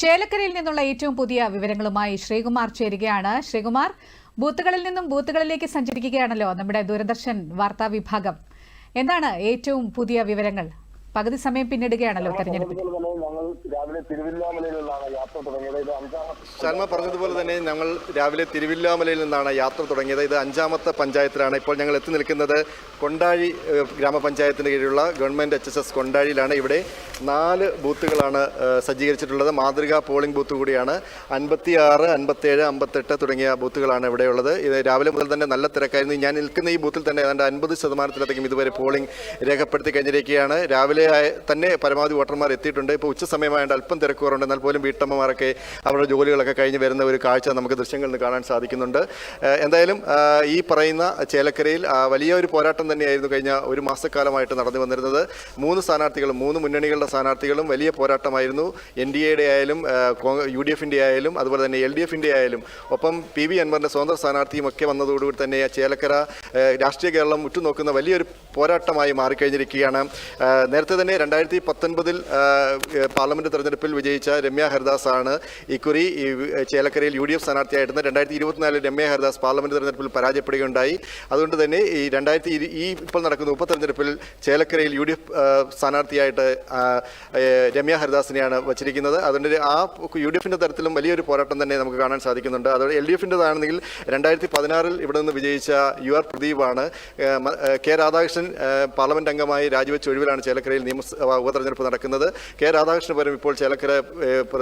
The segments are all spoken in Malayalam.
ചേലക്കരയിൽ നിന്നുള്ള ഏറ്റവും പുതിയ വിവരങ്ങളുമായി ശ്രീകുമാർ ചേരുകയാണ്. ശ്രീകുമാർ ബൂത്തുകളിൽ നിന്നും ബൂത്തുകളിലേക്ക് സഞ്ചരിക്കുകയാണല്ലോ നമ്മുടെ ദൂരദർശൻ വാർത്താ വിഭാഗം. എന്താണ് ഏറ്റവും പുതിയ വിവരങ്ങൾ? പകുതി സമയം പിന്നിടുകയാണല്ലോ തെരഞ്ഞെടുപ്പിൽ. രാവിലെ തിരുവില്ലാമലയിൽ നിന്നാണ് യാത്ര തുടങ്ങിയത്. ഇത് അഞ്ചാമത്തെ ശർമ്മ പറഞ്ഞതുപോലെ തന്നെ ഞങ്ങൾ രാവിലെ തിരുവില്ലാമലയിൽ നിന്നാണ് യാത്ര തുടങ്ങിയത്. ഇത് അഞ്ചാമത്തെ പഞ്ചായത്തിലാണ്. ഇപ്പോൾ ഞങ്ങൾ എത്തി നിൽക്കുന്നത് കൊണ്ടാഴി ഗ്രാമപഞ്ചായത്തിന് കീഴിലുള്ള ഗവൺമെന്റ് എച്ച് എസ് എസ് കൊണ്ടാഴിയിലാണ്. ഇവിടെ നാല് ബൂത്തുകളാണ് സജ്ജീകരിച്ചിട്ടുള്ളത്. മാതൃകാ പോളിംഗ് ബൂത്ത് കൂടിയാണ്. അൻപത്തി ആറ് അൻപത്തേഴ് അമ്പത്തെട്ട് തുടങ്ങിയ ബൂത്തുകളാണ് ഇവിടെയുള്ളത് ഇത് രാവിലെ മുതൽ തന്നെ നല്ല തിരക്കായിരുന്നു. ഞാൻ നിൽക്കുന്ന ഈ ബൂത്തിൽ തന്നെ ഏതാണ്ട് അൻപത് ശതമാനത്തിലധികം ഇതുവരെ പോളിംഗ് രേഖപ്പെടുത്തി കഴിഞ്ഞിരിക്കുകയാണ്. രാവിലെ തന്നെ പരമാവധി വോട്ടർമാർ എത്തിയിട്ടുണ്ട്. ഇപ്പോൾ ഉച്ച സമയമായതുകൊണ്ട് അല്പം തിരക്ക് കുറവുണ്ട് എന്നാൽ പോലും വീട്ടമ്മമാരൊക്കെ അവരുടെ ജോലികളൊക്കെ കഴിഞ്ഞ് വരുന്ന ഒരു കാഴ്ച നമുക്ക് ദൃശ്യങ്ങളിൽ നിന്ന് കാണാൻ സാധിക്കുന്നുണ്ട്. എന്തായാലും ഈ പറയുന്ന ചേലക്കരയിൽ വലിയ ഒരു പോരാട്ടം തന്നെയായിരുന്നു കഴിഞ്ഞ ഒരു മാസക്കാലമായിട്ട് നടന്നു വന്നിരുന്നത്. മൂന്ന് സ്ഥാനാർത്ഥികളും മൂന്ന് മുന്നണികളുടെ സ്ഥാനാർത്ഥികളും വലിയ പോരാട്ടമായിരുന്നു. എൻ ഡി എയുടെ ആയാലും യു ഡി എഫിന്റെ ആയാലും അതുപോലെ തന്നെ എൽ ഡി എഫിന്റെ ആയാലും. ഒപ്പം പി വി അൻവറിന്റെ സ്വതന്ത്ര സ്ഥാനാർത്ഥിയും ഒക്കെ വന്നതോടുകൂടി തന്നെ ചേലക്കര രാഷ്ട്രീയ കേരളം ഉറ്റുനോക്കുന്ന വലിയൊരു പോരാട്ടമായി മാറിക്കഴിഞ്ഞിരിക്കുകയാണ്. നേരത്തെ തന്നെ രണ്ടായിരത്തി പത്തൊൻപതിൽ പാർലമെന്റ് തെരഞ്ഞെടുപ്പിൽ വിജയിച്ച രമ്യ ഹരിദാസ് ആണ് ഇക്കുറി ചേലക്കരയിൽ യു ഡി എഫ് സ്ഥാനാർത്ഥിയായിരുന്ന രണ്ടായിരത്തി ഇരുപത്തിനാലിൽ രമ്യ ഹരിദാസ് പാർലമെന്റ് തെരഞ്ഞെടുപ്പിൽ പരാജയപ്പെടുകയുണ്ടായി. അതുകൊണ്ട് തന്നെ ഈ രണ്ടായിരത്തി ഈ ഇപ്പോൾ നടക്കുന്ന ഉപതെരഞ്ഞെടുപ്പിൽ ചേലക്കരയിൽ യു ഡി എഫ് സ്ഥാനാർത്ഥിയായിട്ട് രമ്യ ഹരിദാസിനെയാണ് വച്ചിരിക്കുന്നത്. അതുകൊണ്ട് ആ യു ഡി എഫിന്റെ തരത്തിലും വലിയൊരു പോരാട്ടം തന്നെ നമുക്ക് കാണാൻ സാധിക്കുന്നുണ്ട്. അതോടെ എൽ ഡി എഫിന്റെതാണെങ്കിൽ രണ്ടായിരത്തി പതിനാറിൽ ഇവിടെ നിന്ന് വിജയിച്ച യു ആർ പ്രദീപാണ്. കെ രാധാകൃഷ്ണൻ പാർലമെന്റ് അംഗമായി രാജിവെച്ച ഒഴിവിലാണ് ചേലക്കരയിൽ നിയമസഭാ ഉപതെരഞ്ഞെടുപ്പ് നടക്കുന്നത്. കെ രാധാകൃഷ്ണൻ പകരം ഇപ്പോൾ ചേലക്കര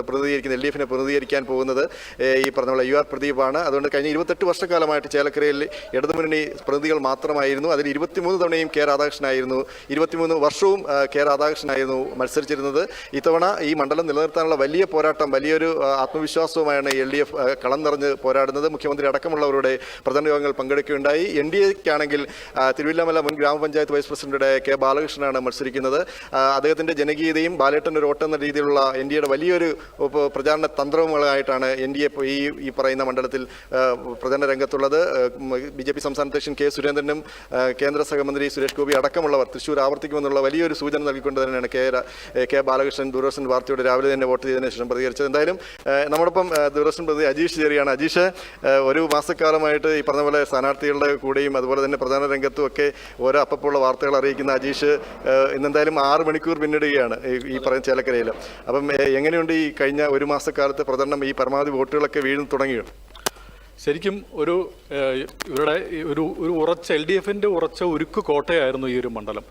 പ്രതികരിക്കുന്നത് എൽ ഡി എഫിനെ പ്രതിനിധീകരിക്കാൻ പോകുന്നത് ഈ പറഞ്ഞ യു ആർ പ്രദീപാണ്. അതുകൊണ്ട് കഴിഞ്ഞ ഇരുപത്തെട്ട് വർഷക്കാലമായിട്ട് ചേലക്കരയിൽ ഇടതുമുന്നണി പ്രതിനിധികൾ മാത്രമായിരുന്നു. അതിൽ ഇരുപത്തിമൂന്ന് തവണയും കെ രാധാകൃഷ്ണനായിരുന്നു. ഇരുപത്തിമൂന്ന് വർഷവും കെ രാധാകൃഷ്ണനായിരുന്നു മത്സരിച്ചിരുന്നത്. ഇത്തവണ ഈ മണ്ഡലം നിലനിർത്താനുള്ള വലിയ പോരാട്ടം വലിയൊരു ആത്മവിശ്വാസവുമായാണ് എൽ ഡി എഫ് കളം നിറഞ്ഞ് പോരാടുന്നത്. മുഖ്യമന്ത്രി അടക്കമുള്ളവരുടെ പ്രധാന യോഗങ്ങൾ പങ്കെടുക്കുകയുണ്ടായി. എൻ ഡി എക്കാണെങ്കിൽ തിരുവില്ലാമല മുൻ ഗ്രാമപഞ്ചായത്ത് വൈസ് പ്രസിഡന്റുടെ കെ ബാലകൃഷ്ണനാണ് മത്സരിക്കുന്നത്. അദ്ദേഹത്തിന്റെ ജനകീയതയും ബാലേട്ടന്റെ ഒരു ഓട്ടം രീതിയിലുള്ള എൻ ഡി എയുടെ വലിയൊരു പ്രചാരണ തന്ത്രവുമായിട്ടാണ് എൻ ഡി എ ഈ ഈ പറയുന്ന മണ്ഡലത്തിൽ പ്രചരണ രംഗത്തുള്ളത്. ബി ജെ പി സംസ്ഥാന അധ്യക്ഷൻ കെ സുരേന്ദ്രനും കേന്ദ്ര സഹമന്ത്രി സുരേഷ് ഗോപി അടക്കമുള്ളവർ തൃശ്ശൂർ ആവർത്തിക്കുമെന്നുള്ള വലിയൊരു സൂചന നൽകിക്കൊണ്ട് തന്നെയാണ് കെ കെ ബാലകൃഷ്ണൻ ദൂരദർശൻ വാർത്തയോട് രാവിലെ തന്നെ വോട്ട് ചെയ്തതിനു ശേഷം പ്രതികരിച്ചത്. എന്തായാലും നമ്മോടൊപ്പം ദൂരദർശൻ പ്രതി അജീഷ് ചേരിയാണ് അജീഷ് ഒരു മാസക്കാലമായിട്ട് ഈ പറഞ്ഞ പോലെ സ്ഥാനാർത്ഥികളുടെ കൂടെയും അതുപോലെ തന്നെ പ്രധാന രംഗത്തും ഒക്കെ ഓരോ അപ്പപ്പോൾ വാർത്തകൾ അറിയിക്കുന്ന അജീഷ് ഇന്നെന്തായാലും ആറ് മണിക്കൂർ പിന്നിടുകയാണ് ഈ പറയുന്ന ചേലക്കരയിൽ അപ്പം എങ്ങനെയുണ്ട് ഈ കഴിഞ്ഞ ഒരു മാസക്കാലത്ത് പ്രചരണം? ഈ പരമാവധി വോട്ടുകളൊക്കെ വീഴുന്നു തുടങ്ങിയോ? ശരിക്കും ഒരു ഇവരുടെ ഒരു ഒരു ഉറച്ച എൽ ഡി എഫിന്റെ ഉറച്ച ഉരുക്ക് കോട്ടയായിരുന്നു ഈ ഒരു മണ്ഡലം.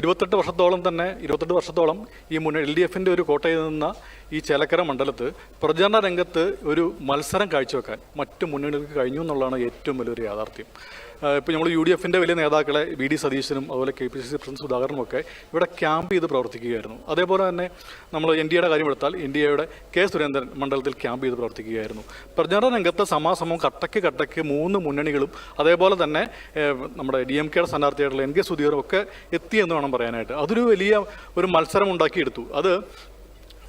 ഇരുപത്തെട്ട് വർഷത്തോളം തന്നെ ഇരുപത്തെട്ട് വർഷത്തോളം ഈ മുന്നേ എൽ ഡി എഫിന്റെ ഒരു കോട്ടയിൽ നിന്ന ഈ ചേലക്കര മണ്ഡലത്ത് പ്രചരണ രംഗത്ത് ഒരു മത്സരം കാഴ്ചവെക്കാൻ മറ്റു മുന്നണികൾക്ക് കഴിഞ്ഞു എന്നുള്ളതാണ് ഏറ്റവും വലിയൊരു യാഥാർത്ഥ്യം. ഇപ്പോൾ നമ്മൾ യു ഡി എഫിന്റെ വലിയ നേതാക്കളെ വി ഡി സതീശനും അതുപോലെ K P C C president സുധാകരനും ഒക്കെ ഇവിടെ ക്യാമ്പ് ചെയ്ത് പ്രവർത്തിക്കുകയായിരുന്നു. അതേപോലെ തന്നെ നമ്മൾ എൻ ഡി എയുടെ കാര്യം എടുത്താൽ എൻ ഡി എയുടെ കെ സുരേന്ദ്രൻ മണ്ഡലത്തിൽ ക്യാമ്പ് ചെയ്ത് പ്രവർത്തിക്കുകയായിരുന്നു. പ്രചരണ രംഗത്ത് സമാസമം കട്ടയ്ക്ക് കട്ടയ്ക്ക് മൂന്ന് മുന്നണികളും അതേപോലെ തന്നെ നമ്മുടെ ഡി എം കെയുടെ സ്ഥാനാർത്ഥിയായിട്ടുള്ള എൻ കെ സുധീറും ഒക്കെ എത്തി എന്ന് വേണം പറയാനായിട്ട്. അതൊരു വലിയ ഒരു മത്സരം ഉണ്ടാക്കിയെടുത്തു. അത്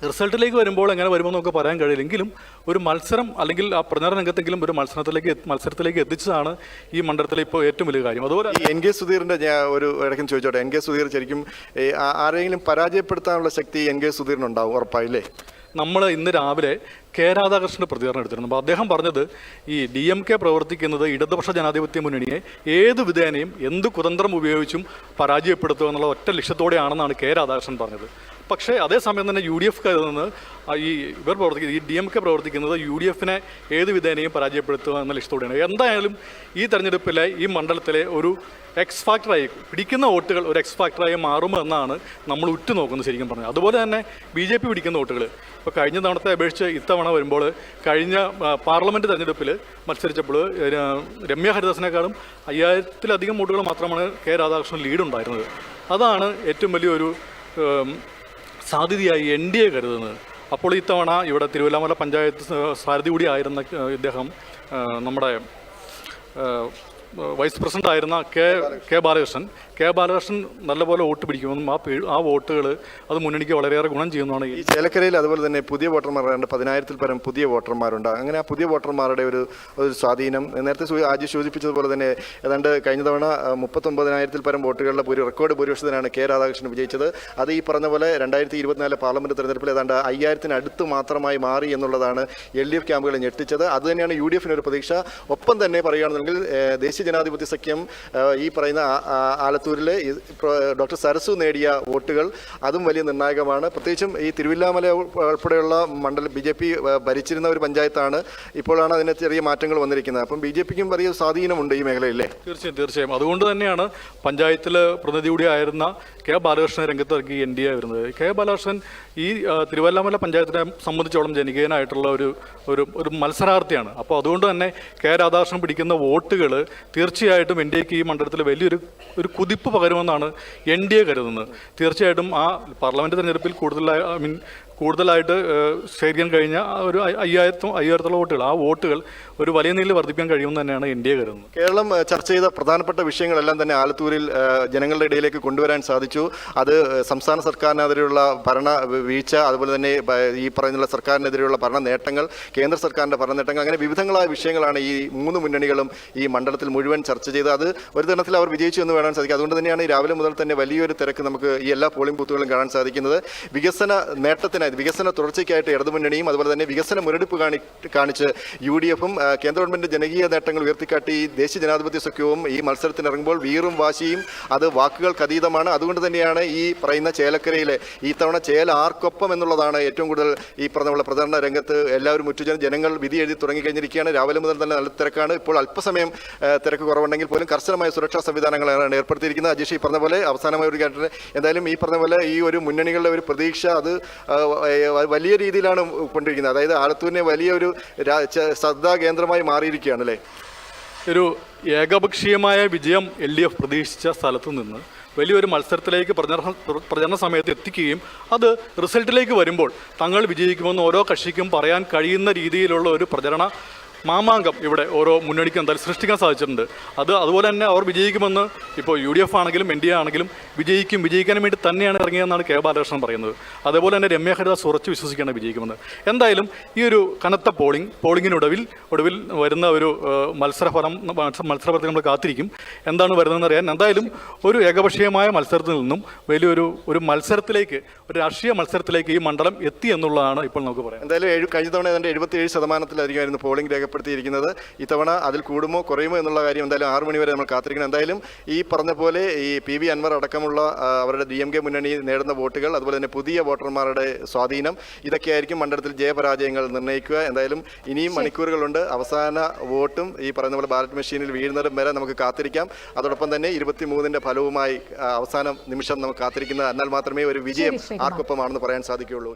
റിസൾട്ടിലേക്ക് വരുമ്പോൾ എങ്ങനെ വരുമെന്ന് നമുക്ക് പറയാൻ കഴിയില്ലെങ്കിലും ഒരു മത്സരം അല്ലെങ്കിൽ ആ പ്രചരണ രംഗത്തെങ്കിലും ഒരു മത്സരത്തിലേക്ക് മത്സരത്തിലേക്ക് എത്തിച്ചതാണ് ഈ മണ്ഡലത്തിലെ ഇപ്പോൾ ഏറ്റവും വലിയ കാര്യം. അതുപോലെ എൻ കെ സുധീറിന്റെ ഞാൻ ഒരു ഇടയ്ക്കും ചോദിച്ചോട്ടെ എൻ കെ സുധീർ ശരിക്കും ആരെങ്കിലും പരാജയപ്പെടുത്താനുള്ള ശക്തി എൻ കെ സുധീറിനുണ്ടാവും ഉറപ്പായില്ലേ നമ്മൾ ഇന്ന് രാവിലെ കെ രാധാകൃഷ്ണന്റെ പ്രതികരണം എടുത്തിരുന്നു അപ്പോൾ അദ്ദേഹം പറഞ്ഞത് ഈ ഡി എം കെ പ്രവർത്തിക്കുന്നത് ഇടതുപക്ഷ ജനാധിപത്യ മുന്നണിയെ ഏത് വിധേനയും എന്ത് കുതന്ത്രം ഉപയോഗിച്ചും പരാജയപ്പെടുത്തുക എന്നുള്ള ഒറ്റ ലക്ഷ്യത്തോടെയാണെന്നാണ് കെ രാധാകൃഷ്ണൻ പറഞ്ഞത്. പക്ഷേ അതേസമയം തന്നെ യു ഡി എഫ് കരുതുന്നത് ഈ ഇവർ പ്രവർത്തിക്കുന്നത് ഈ ഡി എം കെ പ്രവർത്തിക്കുന്നത് യു ഡി എഫിനെ ഏത് വിധേനയും പരാജയപ്പെടുത്തുക എന്ന ലക്ഷ്യത്തോടെയാണ്. എന്തായാലും ഈ തെരഞ്ഞെടുപ്പിലെ ഈ മണ്ഡലത്തിലെ ഒരു എക്സ് ഫാക്ടറായി പിടിക്കുന്ന വോട്ടുകൾ ഒരു എക്സ് ഫാക്ടറായി മാറുമെന്നാണ് നമ്മൾ ഉറ്റുനോക്കുന്നത് ശരിക്കും പറഞ്ഞത് അതുപോലെ തന്നെ ബി ജെ പി പിടിക്കുന്ന വോട്ടുകൾ. ഇപ്പോൾ കഴിഞ്ഞ തവണത്തെ അപേക്ഷിച്ച് ഇത്തവണ വരുമ്പോൾ കഴിഞ്ഞ പാർലമെന്റ് തെരഞ്ഞെടുപ്പിൽ മത്സരിച്ചപ്പോൾ രമ്യ ഹരിദാസിനേക്കാളും അയ്യായിരത്തിലധികം വോട്ടുകൾ മാത്രമാണ് കെ രാധാകൃഷ്ണൻ ലീഡ് ഉണ്ടായിരുന്നത്. അതാണ് ഏറ്റവും വലിയൊരു സാധ്യതയായി എൻ ഡി എ കരുതുന്നത്. അപ്പോൾ ഇത്തവണ ഇവിടെ തിരുവല്ലാമല പഞ്ചായത്ത് സാരഥി കൂടി ആയിരുന്ന ഇദ്ദേഹം നമ്മുടെ വൈസ് പ്രസിഡന്റ് ആയിരുന്ന K K Balakrishnan. K Balakrishnan നല്ലപോലെ വോട്ട് പിടിക്കുമെന്നും ആ ആ വോട്ടുകൾ അത് മുന്നണിക്ക് വളരെയേറെ ഗുണം ചെയ്യുന്നതാണ് ഈ ചേലക്കരയിൽ അതുപോലെ തന്നെ പുതിയ വോട്ടർമാരുണ്ട് പതിനായിരത്തിൽ പരം പുതിയ വോട്ടർമാരുണ്ട്. അങ്ങനെ ആ പുതിയ വോട്ടർമാരുടെ ഒരു ഒരു സ്വാധീനം നേരത്തെ ആജി സൂചിപ്പിച്ചതുപോലെ തന്നെ ഏതാണ്ട് കഴിഞ്ഞ തവണ മുപ്പത്തൊമ്പതിനായിരത്തിൽ പരം വോട്ടുകളുടെ ഒരു റെക്കോർഡ് ഭൂരിപക്ഷത്തിനാണ് കെ രാധാകൃഷ്ണൻ വിജയിച്ചത്. അത് ഈ പറഞ്ഞ പോലെ രണ്ടായിരത്തി ഇരുപത്തിനാല് പാർലമെന്റ് തെരഞ്ഞെടുപ്പിൽ ഏതാണ്ട് അയ്യായിരത്തിന് അടുത്ത് മാത്രമായി മാറി എന്നുള്ളതാണ് എൽ ഡി എഫ് ക്യാമ്പുകളെ ഞെട്ടിച്ചത്. അത് തന്നെയാണ് യു ഡി എഫിന് ഒരു പ്രതീക്ഷ. ഒപ്പം തന്നെ പറയുകയാണെന്നുണ്ടെങ്കിൽ ദേശീയ ജനാധിപത്യ സഖ്യം ഈ പറയുന്ന ആ- ആ- ആലത്തൂരിലെ ഡോക്ടർ സരസു നേടിയ വോട്ടുകൾ അതും വലിയ നിർണായകമാണ്. പ്രത്യേകിച്ചും ഈ തിരുവില്ലാമല ഉൾപ്പെടെയുള്ള മണ്ഡലം ബി ജെ പി ഭരിച്ചിരുന്ന ഒരു പഞ്ചായത്താണ്. ഇപ്പോഴാണ് അതിന് ചെറിയ മാറ്റങ്ങൾ വന്നിരിക്കുന്നത്. അപ്പം ബി ജെ പിക്കും വലിയ സ്വാധീനമുണ്ട് ഈ മേഖലയിലെ. തീർച്ചയായും തീർച്ചയായും. അതുകൊണ്ട് തന്നെയാണ് പഞ്ചായത്തിൽ പ്രതിനിധി കൂടിയായിരുന്ന കെ ബാലകൃഷ്ണൻ രംഗത്തിറക്കി എൻ ഡി എ വരുന്നത്. കെ ബാലകൃഷ്ണൻ ഈ തിരുവല്ലാമല പഞ്ചായത്തിനെ സംബന്ധിച്ചോളം ജനകീയനായിട്ടുള്ള ഒരു ഒരു ഒരു മത്സരാർത്ഥിയാണ്. അപ്പോൾ അതുകൊണ്ട് തന്നെ കെ രാധാകൃഷ്ണൻ പിടിക്കുന്ന വോട്ടുകൾ തീർച്ചയായിട്ടും എൻ ഡി എക്ക് ഈ മണ്ഡലത്തിൽ വലിയൊരു ഒരു കുതിപ്പ് പകരുമെന്നാണ് എൻ ഡി എ കരുതുന്നത്. തീർച്ചയായിട്ടും ആ പാർലമെന്റ് തെരഞ്ഞെടുപ്പിൽ കൂടുതലായി ഐ മീൻ കൂടുതലായിട്ട് ശേഖരിക്കാൻ കഴിഞ്ഞ ഒരു അയ്യ- അയ്യായിരത്തും അയ്യായിരത്തോളം വോട്ടുകൾ. ആ വോട്ടുകൾ ഒരു വലിയ നിലയിൽ വർദ്ധിപ്പിക്കാൻ കഴിയുമെന്ന് തന്നെയാണ് ഇന്ത്യ കരുതുന്നത്. കേരളം ചർച്ച ചെയ്ത പ്രധാനപ്പെട്ട വിഷയങ്ങളെല്ലാം തന്നെ ആലത്തൂരിൽ ജനങ്ങളുടെ ഇടയിലേക്ക് കൊണ്ടുവരാൻ സാധിച്ചു. അത് സംസ്ഥാന സർക്കാരിനെതിരെയുള്ള ഭരണ വീഴ്ച അതുപോലെ തന്നെ ഈ പറയുന്ന സർക്കാരിനെതിരെയുള്ള ഭരണ നേട്ടങ്ങൾ കേന്ദ്ര സർക്കാരിന്റെ ഭരണ നേട്ടങ്ങൾ അങ്ങനെ വിവിധങ്ങളായ വിഷയങ്ങളാണ് ഈ മൂന്ന് മുന്നണികളും ഈ മണ്ഡലത്തിൽ മുഴുവൻ ചർച്ച ചെയ്ത് അത് ഒരു തരത്തിൽ അവർ വിജയിച്ചു എന്ന് വേണം സാധിക്കും. അതുകൊണ്ട് തന്നെയാണ് രാവിലെ മുതൽ തന്നെ വലിയൊരു തിരക്ക് നമുക്ക് ഈ എല്ലാ പോളിംഗ് ബൂത്തുകളും കാണാൻ സാധിക്കുന്നത്. വികസന നേട്ടത്തിനായി വികസന തുടർച്ചയ്ക്കായിട്ട് ഇടതുമുന്നണിയും അതുപോലെ തന്നെ വികസന മുരടിപ്പ് കാണി കാണിച്ച് യു ഡി എഫും കേന്ദ്ര ഗവൺമെന്റ് ജനകീയ നേട്ടങ്ങൾ ഉയർത്തിക്കാട്ടി ദേശീയ ജനാധിപത്യ സഖ്യവും ഈ മത്സരത്തിനിറങ്ങുമ്പോൾ വീറും വാശിയും അത് വാക്കുകൾക്ക് അതീതമാണ്. അതുകൊണ്ട് തന്നെയാണ് ഈ പറയുന്ന ചേലക്കരയിലെ ഈ തവണ ചേല ആർക്കൊപ്പം എന്നുള്ളതാണ് ഏറ്റവും കൂടുതൽ ഈ പറഞ്ഞുള്ള പ്രചരണ രംഗത്ത് എല്ലാവരും ഉറ്റുജന ജനങ്ങൾ വിധി എഴുതി തുടങ്ങിക്കഴിഞ്ഞിരിക്കുകയാണ് രാവിലെ മുതൽ തന്നെ നല്ല തിരക്കാണ്. ഇപ്പോൾ അല്പസമയം തിരക്ക് കുറവുണ്ടെങ്കിൽ പോലും കർശനമായ സുരക്ഷാ സംവിധാനങ്ങളാണ് ഏർപ്പെടുത്തിയിരിക്കുന്നത്. അജീഷ് ഈ പറഞ്ഞ പോലെ അവസാനമായ ഒരു കാര്യത്തിന് എന്തായാലും ഈ പറഞ്ഞ പോലെ ഈ ഒരു മുന്നണികളുടെ ഒരു പ്രതീക്ഷ അത് വലിയ രീതിയിലാണ് കൊണ്ടിരിക്കുന്നത്. അതായത് ആലത്തൂരിനെ വലിയൊരു ശ്രദ്ധാ കേന്ദ്രമായി മാറിയിരിക്കുകയാണ് അല്ലേ? ഒരു ഏകപക്ഷീയമായ വിജയം എൽ ഡി എഫ് പ്രതീക്ഷിച്ച സ്ഥലത്തു നിന്ന് വലിയൊരു മത്സരത്തിലേക്ക് പ്രചരണ പ്രചരണ സമയത്ത് എത്തിക്കുകയും അത് റിസൾട്ടിലേക്ക് വരുമ്പോൾ തങ്ങൾ വിജയിക്കുമെന്ന് ഓരോ കക്ഷിക്കും പറയാൻ കഴിയുന്ന രീതിയിലുള്ള ഒരു പ്രചരണ മാമാങ്കം ഇവിടെ ഓരോ മുന്നണിക്കും എന്തായാലും സൃഷ്ടിക്കാൻ സാധിച്ചിട്ടുണ്ട്. അത് അതുപോലെ തന്നെ അവർ വിജയിക്കുമെന്ന് ഇപ്പോൾ യു ഡി എഫ് ആണെങ്കിലും എൻ ഡി എ ആണെങ്കിലും വിജയിക്കും വിജയിക്കാൻ വേണ്ടി തന്നെയാണ് ഇറങ്ങിയതെന്നാണ് കെ ബാലകൃഷ്ണൻ പറയുന്നത്. അതേപോലെ തന്നെ രമ്യ ഹരിദാസ് ഉറച്ചു വിശ്വസിക്കുകയാണ് വിജയിക്കുമെന്ന്. എന്തായാലും ഈ ഒരു കനത്ത പോളിംഗ് പോളിങ്ങിനൊടുവിൽ ഒടുവിൽ വരുന്ന ഒരു മത്സരഫലം മത്സ- മത്സരഫലത്തിൽ നമ്മൾ കാത്തിരിക്കും. എന്താണ് വരുന്നതെന്ന് അറിയാൻ എന്തായാലും ഒരു ഏകപക്ഷീയമായ മത്സരത്തിൽ നിന്നും വലിയൊരു ഒരു മത്സരത്തിലേക്ക് ഒരു രാഷ്ട്രീയ മത്സരത്തിലേക്ക് ഈ മണ്ഡലം എത്തി എന്നുള്ളതാണ് ഇപ്പോൾ നമുക്ക് പറയാം എന്തായാലും കഴിഞ്ഞ തവണ ഏതാണ്ട് എഴുപത്തിയേഴ് ശതമാനത്തിലധികമായിരുന്നു പോളിംഗ് രേഖപ്പെടുത്തിയിരിക്കുന്നത് ഇത്തവണ അതിൽ കൂടുമോ കുറയുമോ എന്നുള്ള കാര്യം എന്തായാലും ആറു മണിവരെ നമ്മൾ കാത്തിരിക്കണം. എന്തായാലും ഈ പറഞ്ഞ പോലെ ഈ പി വി അൻവർ അടക്കമുള്ള അവരുടെ ഡി എം കെ മുന്നണി നേടുന്ന വോട്ടുകൾ അതുപോലെ തന്നെ പുതിയ വോട്ടർമാരുടെ സ്വാധീനം ഇതൊക്കെയായിരിക്കും മണ്ഡലത്തിൽ ജയപരാജയങ്ങൾ നിർണയിക്കുക. എന്തായാലും ഇനിയും മണിക്കൂറുകളുണ്ട്. അവസാന വോട്ടും ഈ പറയുന്ന പോലെ ബാലറ്റ് മെഷീനിൽ വീഴുന്നതും വരെ നമുക്ക് കാത്തിരിക്കാം. അതോടൊപ്പം തന്നെ ഇരുപത്തി മൂന്നിന്റെ ഫലവുമായി അവസാന നിമിഷം നമുക്ക് കാത്തിരിക്കുന്നത് എന്നാൽ മാത്രമേ ഒരു വിജയം. ആർക്കൊപ്പമാണെന്ന് പറയാൻ സാധിക്കുകയുള്ളൂ